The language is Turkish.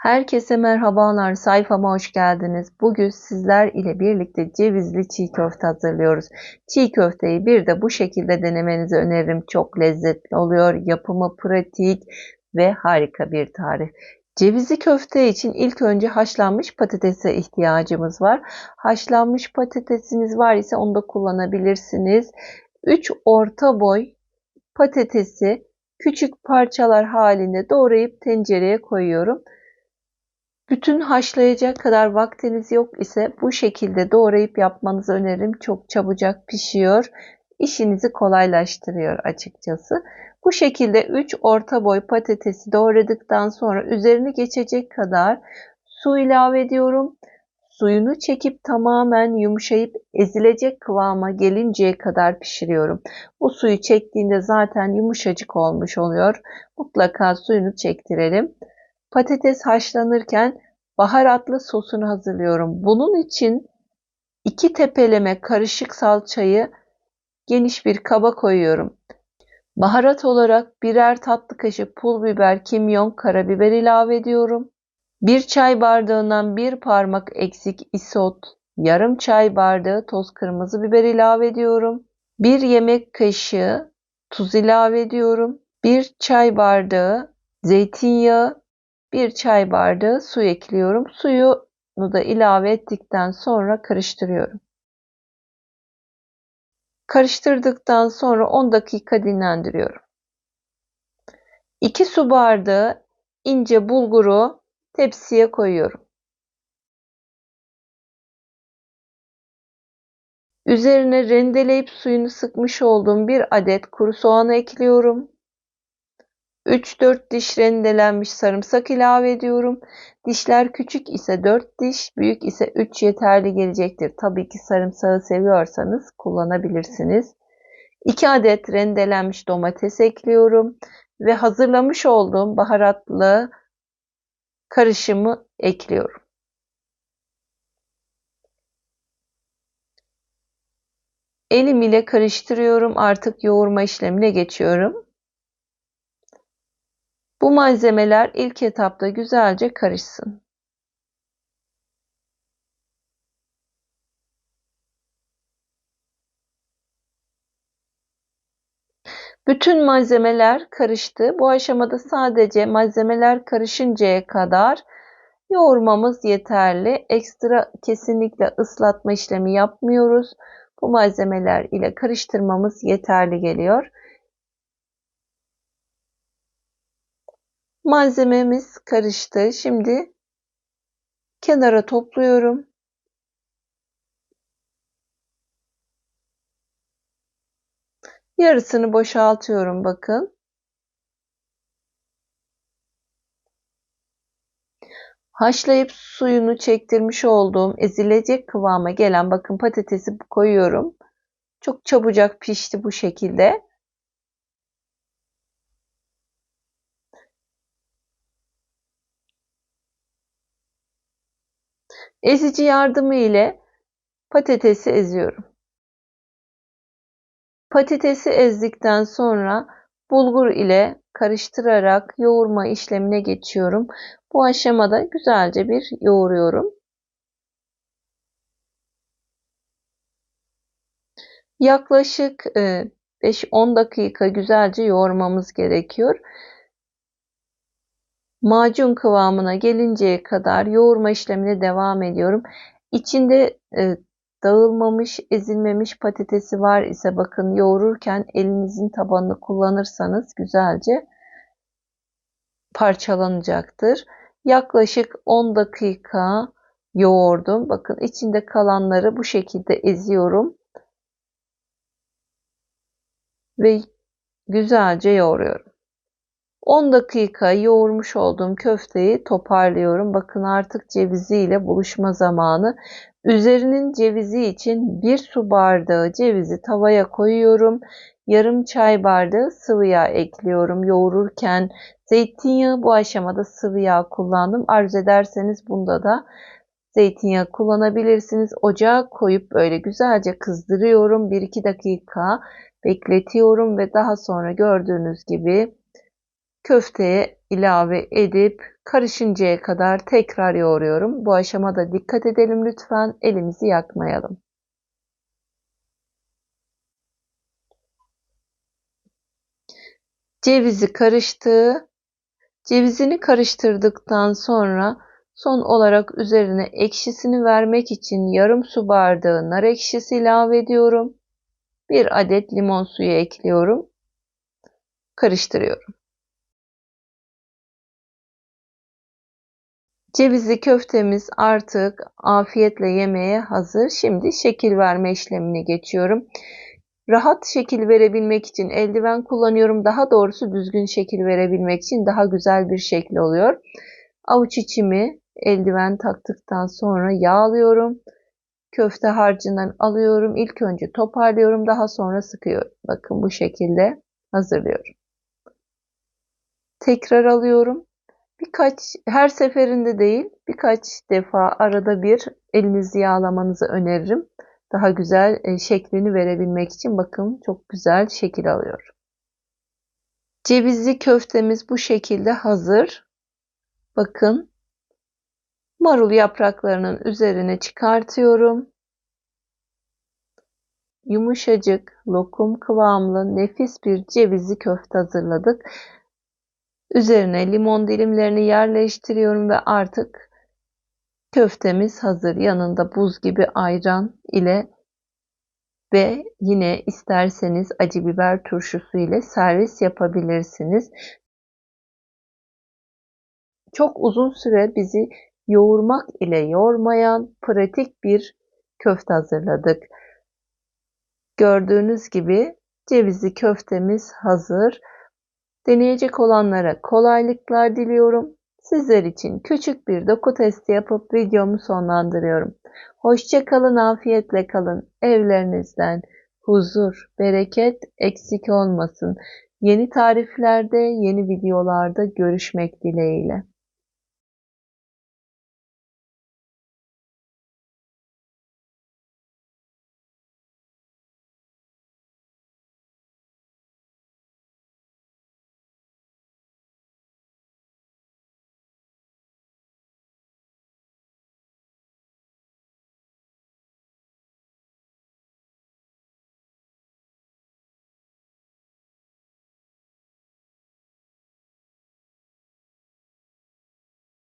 Herkese merhabalar, sayfama hoş geldiniz. Bugün sizler ile birlikte cevizli çiğ köfte hazırlıyoruz. Çiğ köfteyi bir de bu şekilde denemenizi öneririm. Çok lezzetli oluyor, yapımı pratik ve harika bir tarif. Cevizli köfte için ilk önce haşlanmış patatese ihtiyacımız var. Haşlanmış patatesiniz var ise onu da kullanabilirsiniz. 3 orta boy patatesi küçük parçalar halinde doğrayıp tencereye koyuyorum. Bütün haşlayacak kadar vaktiniz yok ise bu şekilde doğrayıp yapmanızı öneririm. Çok çabucak pişiyor. İşinizi kolaylaştırıyor açıkçası. Bu şekilde 3 orta boy patatesi doğradıktan sonra üzerine geçecek kadar su ilave ediyorum. Suyunu çekip tamamen yumuşayıp ezilecek kıvama gelinceye kadar pişiriyorum. Bu suyu çektiğinde zaten yumuşacık olmuş oluyor. Mutlaka suyunu çektirelim. Patates haşlanırken baharatlı sosunu hazırlıyorum. Bunun için iki tepeleme karışık salçayı geniş bir kaba koyuyorum. Baharat olarak birer tatlı kaşığı pul biber, kimyon, karabiber ilave ediyorum. Bir çay bardağından bir parmak eksik isot, yarım çay bardağı toz kırmızı biber ilave ediyorum. Bir yemek kaşığı tuz ilave ediyorum. Bir çay bardağı zeytinyağı, bir çay bardağı su ekliyorum. Suyunu da ilave ettikten sonra karıştırıyorum. Karıştırdıktan sonra 10 dakika dinlendiriyorum. 2 su bardağı ince bulguru tepsiye koyuyorum. Üzerine rendeleyip suyunu sıkmış olduğum bir adet kuru soğanı ekliyorum. 3-4 diş rendelenmiş sarımsak ilave ediyorum. Dişler küçük ise 4 diş, büyük ise 3 yeterli gelecektir. Tabii ki sarımsağı seviyorsanız kullanabilirsiniz. 2 adet rendelenmiş domates ekliyorum ve hazırlamış olduğum baharatlı karışımı ekliyorum. Elim ile karıştırıyorum. Artık yoğurma işlemine geçiyorum. Bu malzemeler ilk etapta güzelce karışsın. Bütün malzemeler karıştı. Bu aşamada sadece malzemeler karışıncaya kadar yoğurmamız yeterli. Ekstra kesinlikle ıslatma işlemi yapmıyoruz. Bu malzemeler ile karıştırmamız yeterli geliyor. Malzememiz karıştı. Şimdi kenara topluyorum. Yarısını boşaltıyorum bakın. Haşlayıp suyunu çektirmiş olduğum ezilecek kıvama gelen bakın patatesi koyuyorum. Çok çabucak pişti bu şekilde. Ezici yardımı ile patatesi eziyorum. Patatesi ezdikten sonra bulgur ile karıştırarak yoğurma işlemine geçiyorum. Bu aşamada güzelce bir yoğuruyorum. Yaklaşık 5-10 e, dakika güzelce yoğurmamız gerekiyor macun kıvamına gelinceye kadar yoğurma işlemine devam ediyorum. İçinde e, dağılmamış, ezilmemiş patatesi var ise bakın yoğururken elinizin tabanını kullanırsanız güzelce parçalanacaktır. Yaklaşık 10 dakika yoğurdum. Bakın içinde kalanları bu şekilde eziyorum. Ve güzelce yoğuruyorum. 10 dakika yoğurmuş olduğum köfteyi toparlıyorum. Bakın artık cevizi ile buluşma zamanı. Üzerinin cevizi için 1 su bardağı cevizi tavaya koyuyorum. Yarım çay bardağı sıvı yağ ekliyorum. Yoğururken zeytinyağı bu aşamada sıvı yağ kullandım. Arzu ederseniz bunda da zeytinyağı kullanabilirsiniz. Ocağa koyup böyle güzelce kızdırıyorum. 1-2 dakika bekletiyorum ve daha sonra gördüğünüz gibi köfteye ilave edip karışıncaya kadar tekrar yoğuruyorum. Bu aşamada dikkat edelim lütfen elimizi yakmayalım. Cevizi karıştı. Cevizini karıştırdıktan sonra son olarak üzerine ekşisini vermek için yarım su bardağı nar ekşisi ilave ediyorum. Bir adet limon suyu ekliyorum. Karıştırıyorum. Cevizli köftemiz artık afiyetle yemeye hazır. Şimdi şekil verme işlemine geçiyorum. Rahat şekil verebilmek için eldiven kullanıyorum. Daha doğrusu düzgün şekil verebilmek için daha güzel bir şekil oluyor. Avuç içimi eldiven taktıktan sonra yağlıyorum. Köfte harcından alıyorum. İlk önce toparlıyorum. Daha sonra sıkıyorum. Bakın bu şekilde hazırlıyorum. Tekrar alıyorum. Birkaç, her seferinde değil, birkaç defa arada bir elinizi yağlamanızı öneririm. Daha güzel e, şeklini verebilmek için bakın çok güzel şekil alıyor. Cevizli köftemiz bu şekilde hazır. Bakın marul yapraklarının üzerine çıkartıyorum. Yumuşacık, lokum kıvamlı, nefis bir cevizli köfte hazırladık. Üzerine limon dilimlerini yerleştiriyorum ve artık köftemiz hazır. Yanında buz gibi ayran ile ve yine isterseniz acı biber turşusu ile servis yapabilirsiniz. Çok uzun süre bizi yoğurmak ile yoğurmayan pratik bir köfte hazırladık. Gördüğünüz gibi cevizli köftemiz hazır. Deneyecek olanlara kolaylıklar diliyorum. Sizler için küçük bir doku testi yapıp videomu sonlandırıyorum. Hoşça kalın, afiyetle kalın. Evlerinizden huzur, bereket eksik olmasın. Yeni tariflerde, yeni videolarda görüşmek dileğiyle.